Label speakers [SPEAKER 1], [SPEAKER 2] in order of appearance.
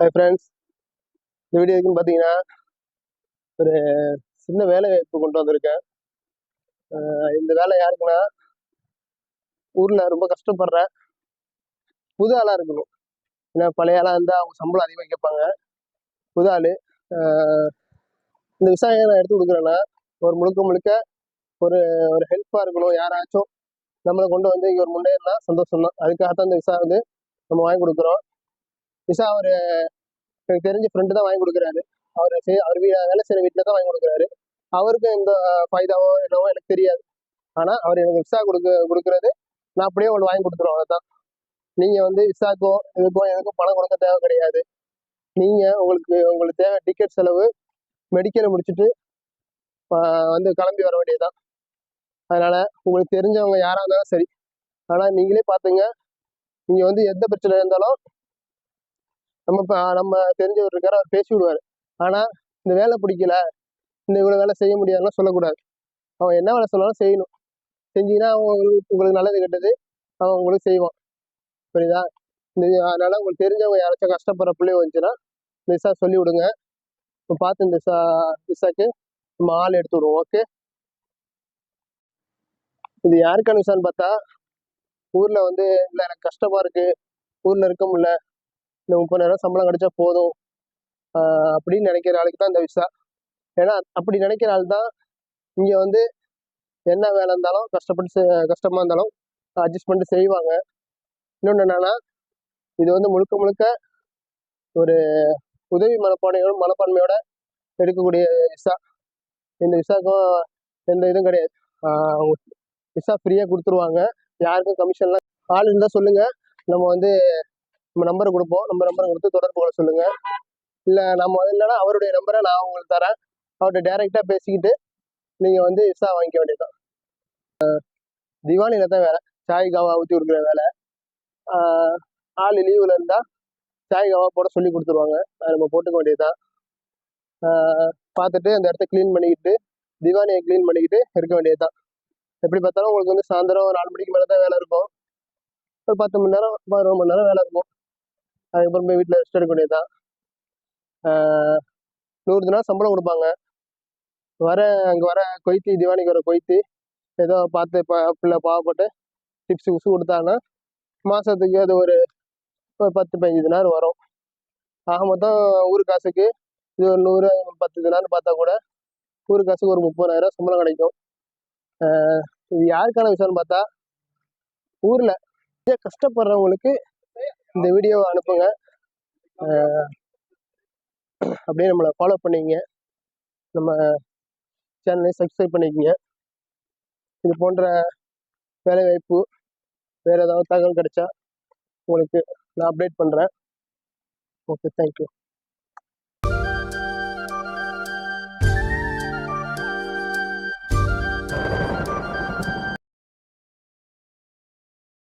[SPEAKER 1] Hi friends இந்த video பார்த்தீங்கன்னா ஒரு சின்ன வேலை வாய்ப்பு கொண்டு வந்திருக்கேன். இந்த வேலை யாருக்குன்னா ஊரில் ரொம்ப கஷ்டப்படுறேன். புது ஆளாக இருக்கணும். ஏன்னா பழைய ஆளாக இருந்தால் அவங்க சம்பளம் அதிகமாக கேட்பாங்க. புது ஆள். இந்த விவசாயம் நான் எடுத்து கொடுக்குறேன்னா ஒரு முழுக்க முழுக்க ஒரு ஒரு ஹெல்ப்பாக இருக்கணும். யாராச்சும் நம்மளை கொண்டு வந்து இங்கே ஒரு முன்னேறினா சந்தோஷம் தான் அதுக்காகத்தான் இந்த விசா வந்து நம்ம வாங்கி கொடுக்குறோம். விசா அவர் எனக்கு தெரிஞ்ச ஃப்ரெண்டு தான் வாங்கி கொடுக்குறாரு. அவர் சரி அவர் வீ வேலை செய்கிற வீட்டில் தான் வாங்கி கொடுக்குறாரு. அவருக்கு எந்த ஃபைதாவோ என்னவோ எனக்கு தெரியாது. ஆனால் அவர் எனக்கு விசா கொடுக்க கொடுக்குறது நான் அப்படியே ஒன்று வாங்கி கொடுத்துருவோம் அவ்வளோதான் நீங்கள் வந்து விசாக்கோ இதுக்கோ எதுக்கும் பணம் கொடுக்க தேவை கிடையாது. நீங்கள் உங்களுக்கு உங்களுக்கு தேவை டிக்கெட் செலவு மெடிக்கலை முடிச்சுட்டு வந்து கிளம்பி வர வேண்டியதுதான். அதனால் உங்களுக்கு தெரிஞ்சவங்க யாராக இருந்தாலும் சரி. ஆனால் நீங்களே பார்த்துங்க நீங்கள் வந்து எந்த பிரச்சனை இருந்தாலும் நம்ம இப்போ நம்ம தெரிஞ்சவர் இருக்கார் அவர் பேசி விடுவார் ஆனால் இந்த வேலை பிடிக்கல இந்த இவ்வளோ வேலை செய்ய முடியாதுலாம் சொல்லக்கூடாது. அவன் என்ன வேலை சொன்னாலும் செய்யணும். செஞ்சீங்கன்னா அவன் உங்களுக்கு நல்லது கெட்டது அவன் உங்களுக்கு செய்வான். புரியுதா? இந்த அதனால் உங்களுக்கு தெரிஞ்சவங்க யாராச்சும் கஷ்டப்படுற பிள்ளை வந்துச்சுன்னா இந்த சொல்லி விடுங்க இப்போ பார்த்து இந்த விசா நம்ம ஆள் எடுத்து விடுவோம் ஓகே? இது யாருக்கான விசான்னு பார்த்தா ஊரில் வந்து இல்லை எனக்கு கஷ்டமாக இருக்குது ஊரில் இருக்க முடியல. இந்த முப்பதாயிரம் சம்பளம் கிடைச்சா போதும். அப்படின்னு நினைக்கிற ஆளுக்கு தான் இந்த விசா. ஏன்னா அப்படி நினைக்கிற ஆள் தான் இங்கே வந்து என்ன வேலை இருந்தாலும் கஷ்டப்பட்டு செ- இருந்தாலும் அட்ஜஸ்ட் பண்ணிட்டு செய்வாங்க. இன்னொன்று என்னென்னா இது வந்து முழுக்க முழுக்க ஒரு உதவி மனப்பான்மையோட மனப்பான்மையோட எடுக்கக்கூடிய விசா. இந்த விசாக்கும் எந்த இதுவும் கிடையாது. விசா ஃப்ரீயாக கொடுத்துருவாங்க. யாருக்கும் கமிஷன்லாம் ஆள் இருந்தால் சொல்லுங்கள் நம்ம வந்து நம்ம நம்பரை கொடுப்போம். நம்ம நம்பரை கொடுத்து தொடர்பு கொள்ள சொல்லுங்க. இல்லை நம்ம இல்லைன்னா அவருடைய நம்பரை நான் உங்களுக்கு தரேன். அவர்கிட்ட டைரெக்டாக பேசிக்கிட்டு நீங்கள் வந்து இசா வாங்கிக்க வேண்டியதுதான். திவாலியில் தான் வேலை? சாய் காவா ஊற்றி கொடுக்குற வேலை. ஆள் லீவில் இருந்தால் சாய் காவா போட சொல்லி கொடுத்துருவாங்க. அதை நம்ம போட்டுக்க வேண்டியதுதான். பார்த்துட்டு அந்த இடத்த க்ளீன் பண்ணிக்கிட்டு திவானியை க்ளீன் பண்ணிக்கிட்டு இருக்க வேண்டியதுதான். எப்படி பார்த்தாலும் உங்களுக்கு வந்து சாயந்தரம் நாலு மணிக்கு மேலே தான் வேலை இருக்கும். ஒரு பத்து மணி நேரம் பதினொரு மணி நேரம் வேலை இருக்கும். அதுக்கப்புறம் போய் வீட்டில் ரெஸ்ட் எடுக்க வேண்டியதுதான். நூறு தினம் சம்பளம் கொடுப்பாங்க. வர அங்கே வர கொய்த்து திவானிக்கு வர கொய்த்து ஏதோ பார்த்து பா பிள்ளை பாவப்பட்டு டிப்ஸ் கிப்ஸ் கொடுத்தாங்கன்னா மாதத்துக்கு அது ஒரு பத்து பதினஞ்சு தினார் வரும். ஆக மொத்தம் ஊர் காசுக்கு இது ஒரு நூறு பத்து தினார்னு பார்த்தா கூட ஊர் காசுக்கு ஒரு முப்பதாயிரம் சம்பளம் கிடைக்கும். இது யாருக்கான விஷயம்னு பார்த்தா ஊரில். கஷ்டப்படுறவங்களுக்கு இந்த வீடியோவை அனுப்புங்க. அப்படியே நம்மளை ஃபாலோ பண்ணிக்கங்க. நம்ம சேனலை சப்ஸ்கிரைப் பண்ணிக்கங்க. இது போன்ற வேலைவாய்ப்பு வேறு ஏதாவது தகவல் கிடைச்சா உங்களுக்கு நான் அப்டேட் பண்ணுறேன் ஓகே தேங்க்யூ